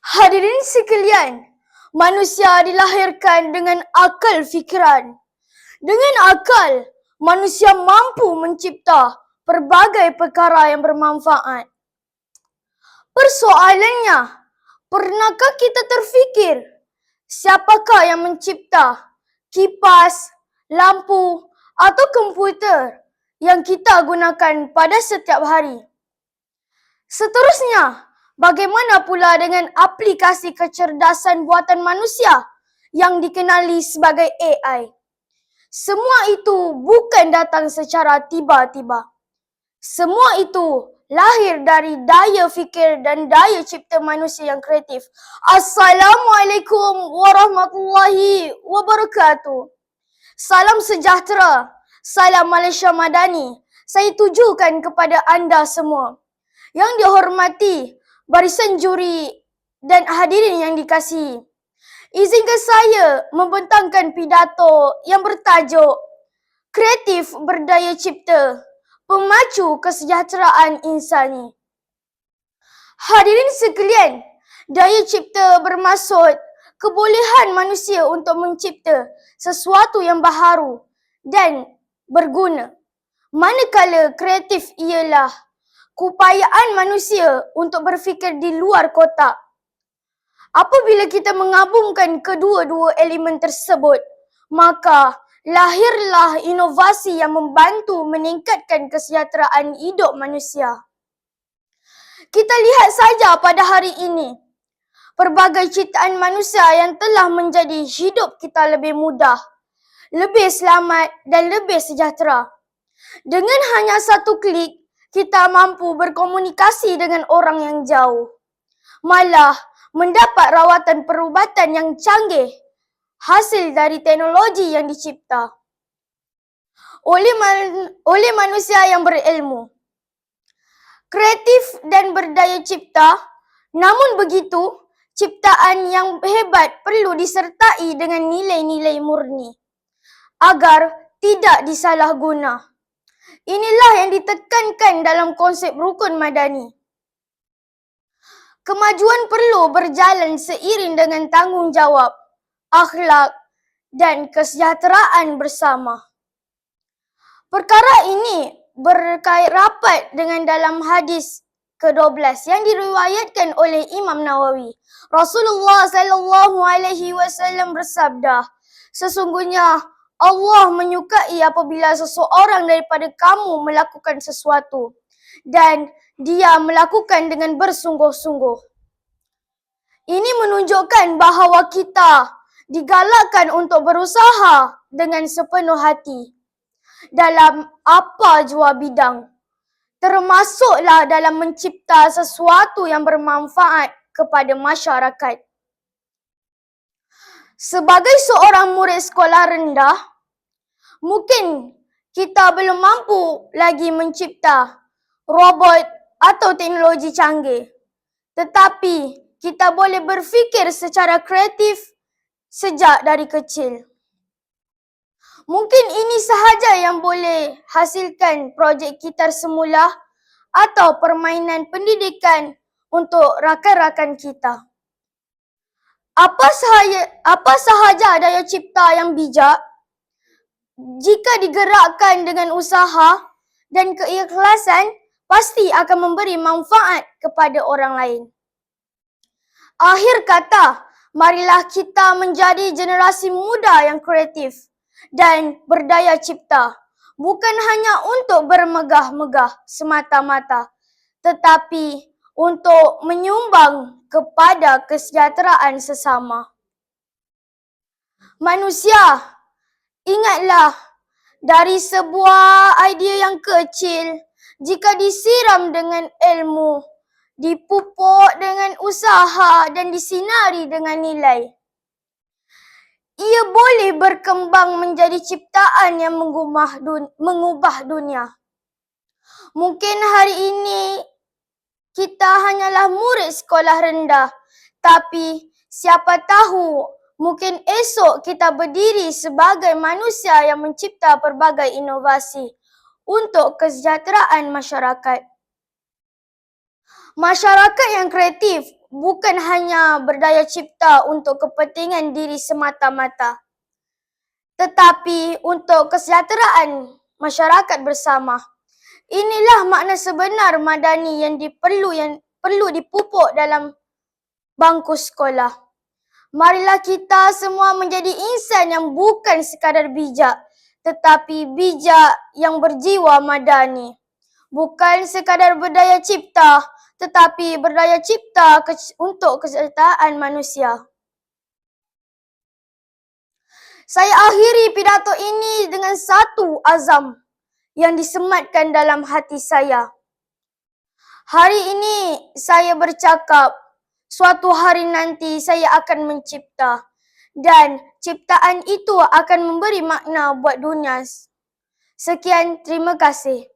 Hadirin sekalian, manusia dilahirkan dengan akal fikiran. Dengan akal, manusia mampu mencipta pelbagai perkara yang bermanfaat. Persoalannya, pernahkah kita terfikir siapakah yang mencipta kipas, lampu atau komputer yang kita gunakan pada setiap hari? Seterusnya, bagaimana pula dengan aplikasi kecerdasan buatan manusia yang dikenali sebagai AI? Semua itu bukan datang secara tiba-tiba. Semua itu lahir dari daya fikir dan daya cipta manusia yang kreatif. Assalamualaikum warahmatullahi wabarakatuh. Salam sejahtera. Salam Malaysia Madani. Saya tujukan kepada anda semua. Yang dihormati barisan juri dan hadirin yang dikasihi. Izinkan saya membentangkan pidato yang bertajuk Kreatif Berdaya Cipta Pemacu Kesejahteraan Insani. Hadirin sekalian, daya cipta bermaksud kebolehan manusia untuk mencipta sesuatu yang baharu dan berguna. Manakala kreatif ialah keupayaan manusia untuk berfikir di luar kotak. Apabila kita menggabungkan kedua-dua elemen tersebut, maka lahirlah inovasi yang membantu meningkatkan kesejahteraan hidup manusia. Kita lihat saja pada hari ini, pelbagai ciptaan manusia yang telah menjadi hidup kita lebih mudah, lebih selamat dan lebih sejahtera. Dengan hanya satu klik, kita mampu berkomunikasi dengan orang yang jauh. Malah mendapat rawatan perubatan yang canggih hasil dari teknologi yang dicipta oleh, man- oleh manusia yang berilmu. Kreatif dan berdaya cipta, namun begitu, ciptaan yang hebat perlu disertai dengan nilai-nilai murni agar tidak disalahguna. Inilah yang ditekankan dalam konsep rukun madani. Kemajuan perlu berjalan seiring dengan tanggungjawab, akhlak dan kesejahteraan bersama. Perkara ini berkait rapat dengan dalam hadis ke-12 yang diriwayatkan oleh Imam Nawawi. Rasulullah sallallahu alaihi wasallam bersabda, sesungguhnya Allah menyukai apabila seseorang daripada kamu melakukan sesuatu dan dia melakukan dengan bersungguh-sungguh. Ini menunjukkan bahawa kita digalakkan untuk berusaha dengan sepenuh hati dalam apa jua bidang. Termasuklah dalam mencipta sesuatu yang bermanfaat kepada masyarakat. Sebagai seorang murid sekolah rendah, mungkin kita belum mampu lagi mencipta robot atau teknologi canggih. Tetapi kita boleh berfikir secara kreatif sejak dari kecil. Mungkin ini sahaja yang boleh hasilkan projek kita semula atau permainan pendidikan untuk rakan-rakan kita. Apa sahaja, apa sahaja daya cipta yang bijak jika digerakkan dengan usaha dan keikhlasan pasti akan memberi manfaat kepada orang lain. Akhir kata, marilah kita menjadi generasi muda yang kreatif dan berdaya cipta. Bukan hanya untuk bermegah-megah semata-mata, tetapi untuk menyumbang kepada kesejahteraan sesama. Manusia Ingatlah, dari sebuah idea yang kecil, jika disiram dengan ilmu, dipupuk dengan usaha dan disinari dengan nilai, ia boleh berkembang menjadi ciptaan yang mengubah, dun- mengubah dunia. Mungkin hari ini kita hanyalah murid sekolah rendah, tapi siapa tahu Mungkin esok kita berdiri sebagai manusia yang mencipta pelbagai inovasi untuk kesejahteraan masyarakat. Masyarakat yang kreatif bukan hanya berdaya cipta untuk kepentingan diri semata-mata, tetapi untuk kesejahteraan masyarakat bersama. Inilah makna sebenar madani yang diperlu yang perlu dipupuk dalam bangku sekolah. Marilah kita semua menjadi insan yang bukan sekadar bijak, tetapi bijak yang berjiwa madani. Bukan sekadar berdaya cipta, tetapi berdaya cipta ke- untuk kesejahteraan manusia. Saya akhiri pidato ini dengan satu azam yang disematkan dalam hati saya. Hari ini saya bercakap, suatu hari nanti saya akan mencipta dan ciptaan itu akan memberi makna buat dunia. Sekian, terima kasih.